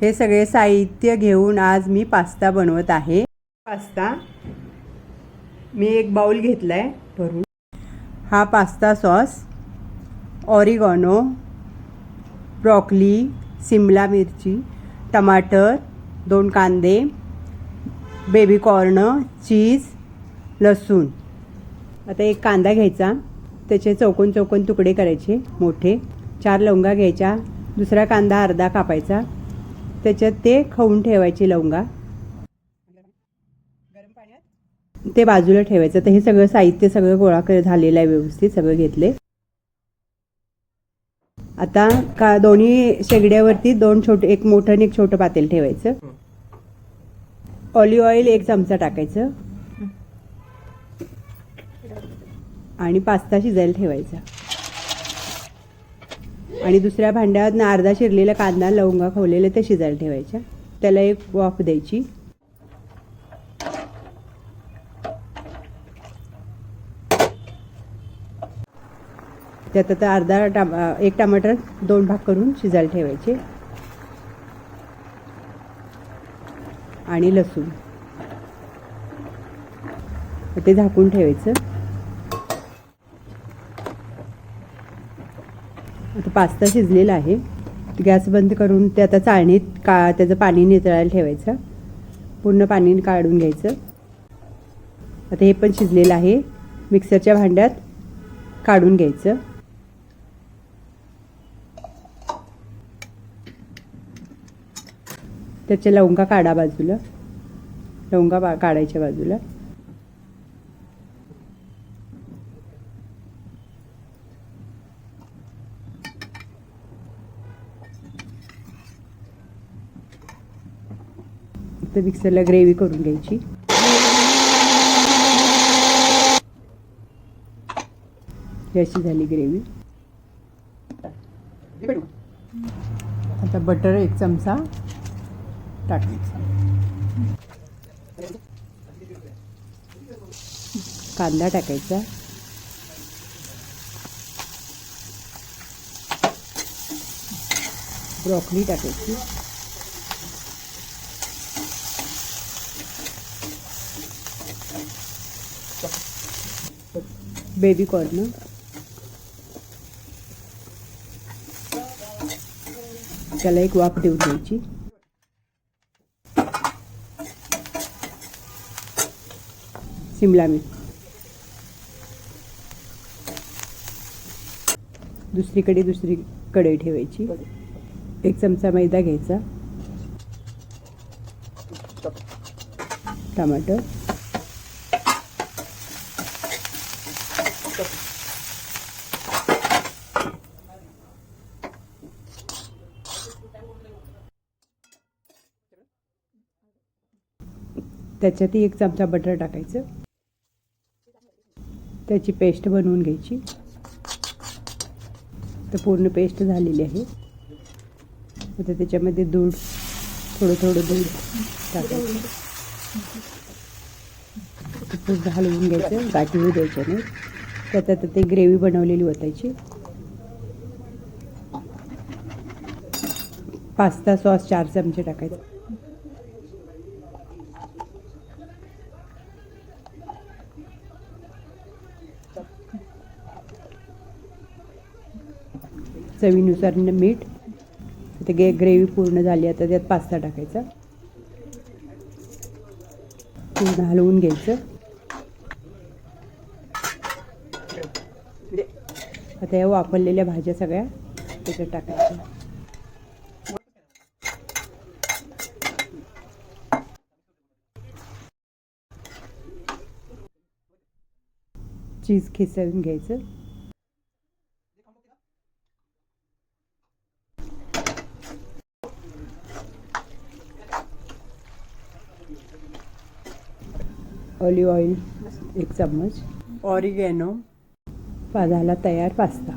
हे सगळे साहित्य घेऊन आज मी पास्ता बनवत आहे. पास्ता. मी एक बाउल घेतला आहे भरून. हा पास्ता सॉस ऑरिगॉनो ब्रॉकली सिमला मिरची टमाटर दोन कांदे बेबी कॉर्न चीज लसूण. आता एक कांदा घ्यायचा. त्याचे चौकोन चौकोन तुकडे करायचे मोठे. चार लवंगा घ्यायच्या. दुसरा कांदा अर्धा कापायचा. त्याच्यात ते खाऊन ठेवायचे लवंगा. ते बाजूला ठेवायचं. तर हे सगळं साहित्य सगळं गोळा कर झालेलं आहे व्यवस्थित सगळं घेतले आता का दोन्ही शेगड्यावरती दोन छोटे एक मोठं आणि एक छोटं पातेल ठेवायचं. ऑलिव्ह ऑइल एक चमचा टाकायचं. आणि पास्ता शिजायला ठेवायचा. आणि दुसऱ्या भांड्यात अर्धा शिरलेला कांदा लवंगा खवलेले ते शिजायला ठेवायच्या त्याला एक वाफ द्यायची. त्यात आता अर्धा टाम एक टमाटर दोन भाग करून शिजायला ठेवायचे. आणि लसूण. ते झाकून ठेवायचं. आता पास्ता शिजलेला आहे. गॅस बंद करून ते आता चाळणीत का त्याचं पाणी नितळायला ठेवायचं. पूर्ण पाणी काढून घ्यायचं. आता हे पण शिजलेलं आहे. मिक्सरच्या भांड्यात काढून घ्यायचं. त्याच्या लवंगा काढा बाजूला. लवंगा बा काढायच्या बाजूला. तर मिक्सरला ग्रेव्ही करून घ्यायची. अशी झाली ग्रेव्ही आता बटर एक चमचा टाकायचा कांदा टाकायचा. ब्रॉकली टाकायची. बेबी कॉर्न त्याला एक वाफ देऊ द्यायची. शिमला मिर्च. दुसरीकडे दुसरी कढई ठेवायची. एक चमचा मैदा घ्यायचा. टमाटर. त्याच्यातही एक चमचा बटर टाकायचं. त्याची पेस्ट बनवून घ्यायची. तर पूर्ण पेस्ट झालेली आहे. आता त्याच्यामध्ये दूध थोडं थोडं दूध टाकायचं. ते हलवून घ्यायचं गाठी होऊ द्यायच्या नाही. त्यात आता ते ग्रेव्ही बनवलेली ओतायची. पास्ता सॉस चार चमचे टाकायचे. चवीनुसार न- मीठ. ते गे ग्रेव्ही पूर्ण झाली आता त्यात पास्ता टाकायचा. पूर्ण हलवून घ्यायचं. आता या वापरलेल्या भाज्या सगळ्या त्याच्यात टाकायच्या. चीज खिसवून घ्यायचं. ऑलिव्ह ऑइल एक चम्मच. ऑरिगॅनो पा झाला तयार पास्ता.